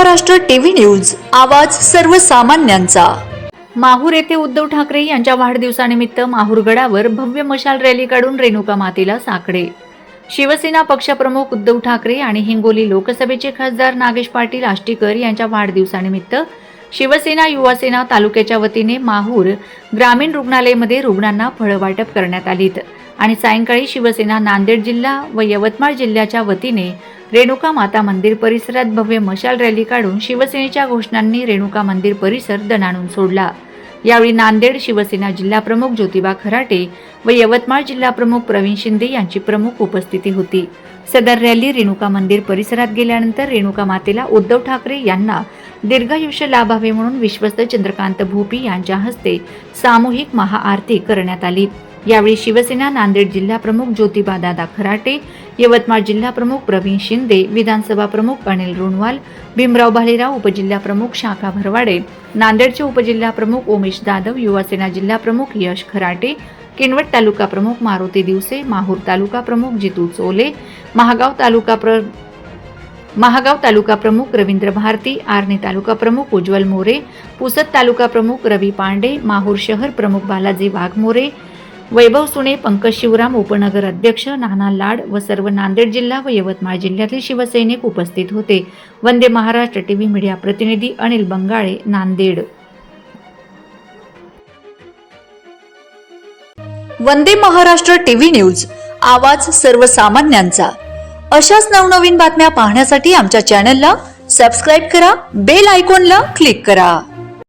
Maharashtra TV news आवाज सर्वसामान्यांचा. माहूर येथे उद्धव ठाकरे यांच्या वाढदिवसानिमित्त माहूरगडावर भव्य मशाल रॅली काढून रेणुका मातेला साकडे. शिवसेना पक्षप्रमुख उद्धव ठाकरे आणि हिंगोली लोकसभेचे खासदार नागेश पाटील आष्टीकर यांच्या वाढदिवसानिमित्त शिवसेना युवासेना तालुक्याच्या वतीने माहूर ग्रामीण रुग्णालयामध्ये रुग्णांना फळं वाटप करण्यात आलीत. आणि सायंकाळी शिवसेना नांदेड जिल्हा व यवतमाळ जिल्ह्याच्या वतीने रेणुका माता मंदिर परिसरात भव्य मशाल रॅली काढून शिवसेनेच्या घोषणांनी रेणुका मंदिर परिसर दणाणून सोडला. यावेळी नांदेड शिवसेना जिल्हाप्रमुख ज्योतिबा खराटे व यवतमाळ जिल्हाप्रमुख प्रवीण शिंदे यांची प्रमुख उपस्थिती होती. सदर रॅली रेणुका मंदिर परिसरात गेल्यानंतर रेणुका मातेला उद्धव ठाकरे यांना दीर्घायुष्य लाभावे म्हणून विश्वस्त चंद्रकांत भोपी यांच्या हस्ते सामूहिक महाआरती करण्यात आली. यावेळी शिवसेना नांदेड जिल्हाप्रमुख ज्योतिबा दादा खराटे यवतमाळ जिल्हाप्रमुख प्रवीण शिंदे विधानसभा प्रमुख अनिल रुणवाल भीमराव भालेराव उपजिल्हाप्रमुख शाखा भरवाडे नांदेडचे उपजिल्हाप्रमुख उमेश जाधव युवासेना जिल्हाप्रमुख यश खराटे किनवट तालुका प्रमुख मारुती दिवसे माहूर तालुका प्रमुख जितू चोले महागाव तालुका प्र महागाव तालुका प्रमुख रवींद्र भारती आर्णी तालुका प्रमुख उज्ज्वल मोरे पुसद तालुका प्रमुख रवी पांडे माहूर शहर प्रमुख बालाजी वाघमोरे वैभव सुणे पंकज शिवराम उपनगर अध्यक्ष नाना लाड व सर्व नांदेड जिल्हा व यवतमाळ जिल्ह्यातील शिवसैनिक उपस्थित होते. Vande Maharashtra T V media प्रतिनिधी अनिल बंगाळे नांदेड. वंदे महाराष्ट्र टीव्ही न्यूज आवाज सर्वसामान्यांचा. अशाच नवनवीन बातम्या पाहण्यासाठी आमच्या चॅनलला सबस्क्राईब करा बेल आयकॉनला क्लिक करा.